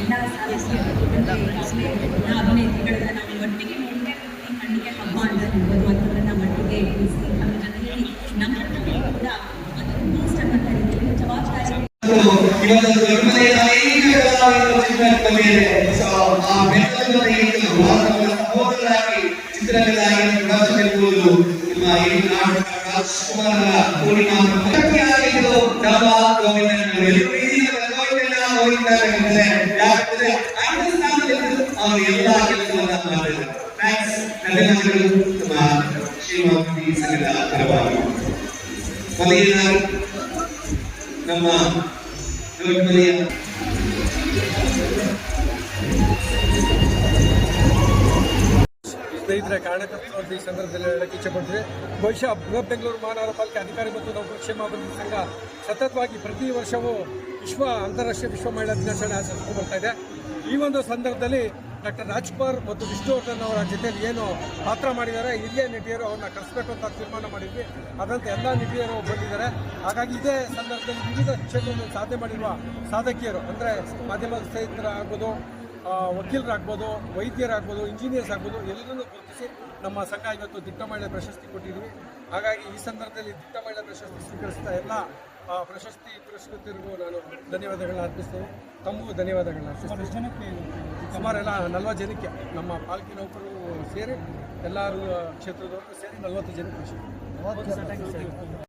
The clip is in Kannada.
ಎಲ್ಲ ಸಾಧಿಸಿ ಅಭಿನೇತ್ರಿಗಳನ್ನ ನಾವು ಒಟ್ಟಿಗೆ ಹಬ್ಬ ಅಂತ ಹೇಳ್ಬೋದು ಅಂಥವ್ರನ್ನ ಒಟ್ಟಿಗೆ ಇವತ್ತು ಪೂರ್ಣಿಮಾ ಅಂತಂದ್ರೆ ಯಾಕಂದ್ರೆ ಐದು ಸ್ಥಾನದಲ್ಲಿ ಅವರು ಎಲ್ಲ ಕೆಲಸವನ್ನ ಮಾಡಿದ್ದಾರೆ ಥ್ಯಾಂಕ್ಸ್ ನಮ್ಮ ಶ್ರೀಮತಿ ನಮ್ಮ ಸ್ನೇಹಿತರೆ ಕಾರಣಕರ್ತರು ಈ ಸಂದರ್ಭದಲ್ಲಿ ಹೇಳಕ್ಕೆ ಇಚ್ಛೆಪಡ್ತೀವಿ ಬಹುಶಃ ಬೃಹತ್ ಬೆಂಗಳೂರು ಮಹಾನಗರ ಪಾಲಿಕೆ ಅಧಿಕಾರಿ ಮತ್ತು ನೌಕರ ಕ್ಷೇಮಾಭಿವೃದ್ಧಿ ಸಂಘ ಸತತವಾಗಿ ಪ್ರತಿ ವರ್ಷವೂ ವಿಶ್ವ ಅಂತಾರಾಷ್ಟ್ರೀಯ ವಿಶ್ವ ಮಹಿಳಾ ದಿನಾಚರಣೆ ಆಚರಿಸ್ಕೊಂಡು ಬರ್ತಾ ಇದೆ. ಈ ಒಂದು ಸಂದರ್ಭದಲ್ಲಿ ಡಾಕ್ಟರ್ ರಾಜ್ಕುಮಾರ್ ಮತ್ತು ವಿಷ್ಣುವರ್ಧನ್ ಅವರ ಜೊತೆಯಲ್ಲಿ ಏನು ಪಾತ್ರ ಮಾಡಿದ್ದಾರೆ ಹಿರಿಯ ನಟಿಯರು ಅವ್ರನ್ನ ಕರೆಸಬೇಕು ಅಂತ ತೀರ್ಮಾನ ಮಾಡಿದ್ವಿ. ಅದರಂತೆ ಎಲ್ಲ ನಟಿಯರು ಬಂದಿದ್ದಾರೆ. ಹಾಗಾಗಿ ಇದೇ ಸಂದರ್ಭದಲ್ಲಿ ವಿವಿಧ ಕ್ಷೇತ್ರದಲ್ಲಿ ಸಾಧನೆ ಮಾಡಿರುವ ಸಾಧಕಿಯರು ಅಂದರೆ ಮಾಧ್ಯಮ ಸ್ನೇಹಿತರಾಗ್ಬೋದು ಆ, ವಕೀಲರಾಗ್ಬೋದು ವೈದ್ಯರಾಗ್ಬೋದು ಇಂಜಿನಿಯರ್ಸ್ ಆಗ್ಬೋದು ಎಲ್ಲರನ್ನೂ ಗುರುತಿಸಿ ನಮ್ಮ ಸಂಘ ಇವತ್ತು ದಿಟ್ಟ ಮಹಿಳೆ ಪ್ರಶಸ್ತಿ ಕೊಟ್ಟಿದ್ವಿ. ಹಾಗಾಗಿ ಈ ಸಂದರ್ಭದಲ್ಲಿ ದಿಟ್ಟ ಮಹಿಳೆ ಪ್ರಶಸ್ತಿ ಸ್ವೀಕರಿಸಿದ ಎಲ್ಲ ಪ್ರಶಸ್ತಿ ಪುರಸ್ಕೃತರಿಗೂ ನಾನು ಧನ್ಯವಾದಗಳನ್ನ ಅರ್ಪಿಸ್ತೇನೆ. ತಮಗೂ ಧನ್ಯವಾದಗಳನ್ನ ಅರ್ಪಿಸ್ತೇನೆ. ಸುಮಾರು ಎಲ್ಲ ನಲ್ವತ್ತು ಜನಕ್ಕೆ ನಮ್ಮ ಪಾಲಿಕೆ ನೌಕರರು ಸೇರಿ ಎಲ್ಲರೂ ಕ್ಷೇತ್ರದವರು ಸೇರಿ ನಲ್ವತ್ತು ಜನಕ್ಕೆ ಪ್ರಶಸ್ತಿ.